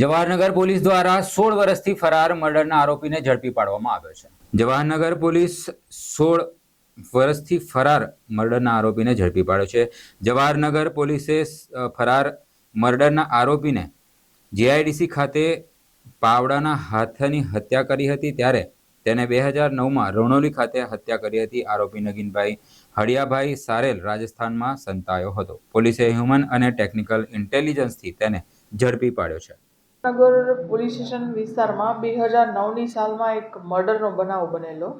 Jawahar Nagar police દ્વારા સોળ વર્ષથી ફરાર મર્ડરના આરોપીને ઝડપી પાડવામાં આવ્યો છે. જવાહરનગર પોલીસ સોળ વર્ષથી ફરાર મર્ડરના આરોપીને ઝડપી પાડ્યો છે. જવાહરનગર પોલીસે ફરાર મર્ડરના આરોપીને જીઆઈડીસી ખાતે પાવડાના હાથની હત્યા કરી હતી ત્યારે તેને બે હજાર નવમાં રણોલી ખાતે હત્યા કરી હતી આરોપી નગીનભાઈ હળિયાભાઈ સારેલ રાજસ્થાનમાં સંતાયો હતો. પોલીસે હ્યુમન અને ટેકનિકલ ઇન્ટેલિજન્સથી તેને ઝડપી પાડ્યો છે. નગર પોલીસ સ્ટેશન વિસ્તારમાં બે હજાર નવની સાલમાં એક મર્ડરનો બનાવ બનેલો.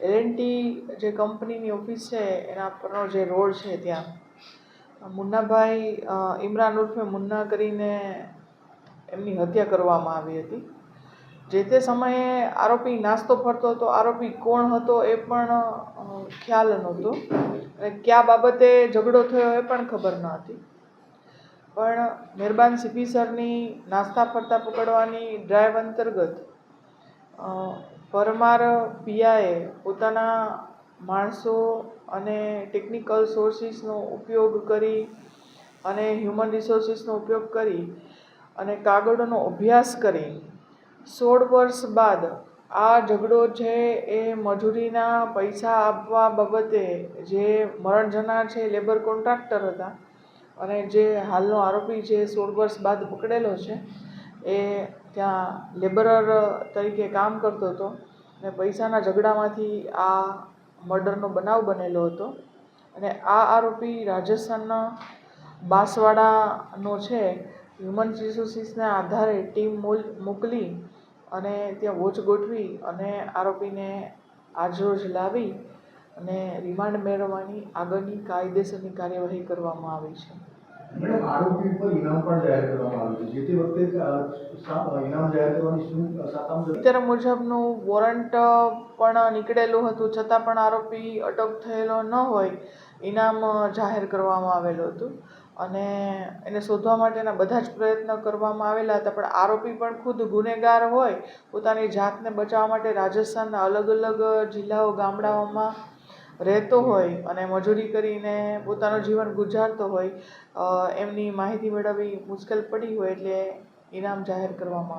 એલએનટી જે કંપનીની ઓફિસ છે, એના પરનો જે રોડ છે ત્યાં. મુન્નાભાઈ ઇમરાન ઉર્ફે મુન્ના કરીને એમની હત્યા કરવામાં આવી હતી. જે તે સમયે આરોપી નાસ્તો ફરતો હતો. આરોપી કોણ હતો એ પણ ખ્યાલ નહોતો. અને કયા બાબતે ઝઘડો થયો એ પણ ખબર ન હતી. પણ મહેરબાન સીપી સરની નાસ્તા ફરતા પકડવાની ડ્રાઈવ અંતર્ગત પરમાર પિયાએ પોતાના માણસો અને ટેકનિકલ સોર્સિસનો ઉપયોગ કરી અને હ્યુમન રિસોર્સિસનો ઉપયોગ કરી અને કાગળોનો અભ્યાસ કરી. સોળ વર્ષ બાદ આ ઝઘડો છે એ મજૂરીના પૈસા આપવા બાબતે જે મરણ જનાર છે લેબર કોન્ટ્રાક્ટર હતા અને જે હાલનો આરોપી છે સોળ વર્ષ બાદ પકડેલો છે, એ ત્યાં લેબરર તરીકે કામ કરતો હતો અને પૈસાના ઝઘડામાંથી આ મર્ડરનો બનાવ બનેલો હતો. અને આ આરોપી રાજસ્થાનના બાંસવાડાનો છે, હ્યુમન રિસોર્સિસના આધારે ટીમ મોલ, મોકલી અને ત્યાં વોચ ગોઠવી અને આરોપીને આજરોજ લાવી અને રિમાન્ડ મેળવવાની આગળની કાયદેસરની કાર્યવાહી કરવામાં આવી છે. મેડમ, આરોપી ઉપર ઇનામ પણ જાહેર કરવામાં આવ્યું છે. જે તે વખતે ઇનામ જાહેર કરવાની શું અત્યારે મુજબનું વોરંટ પણ નીકળેલું હતું. છતાં પણ આરોપી અટક થયેલો ન હોય, ઇનામ જાહેર કરવામાં આવેલું હતું. અને એને શોધવા માટેના બધા જ પ્રયત્ન કરવામાં આવેલા હતા. પણ આરોપી પણ ખુદ ગુનેગાર હોય. પોતાની જાતને બચાવવા માટે રાજસ્થાનના અલગ અલગ જિલ્લાઓ, ગામડાઓમાં રહેતો હોય અને મજૂરી કરીને પોતાનું જીવન ગુજારતો હોય એમની માહિતી મેળવવી મુશ્કેલ પડી હોય એટલે ઇનામ જાહેર કરવામાં આવ્યું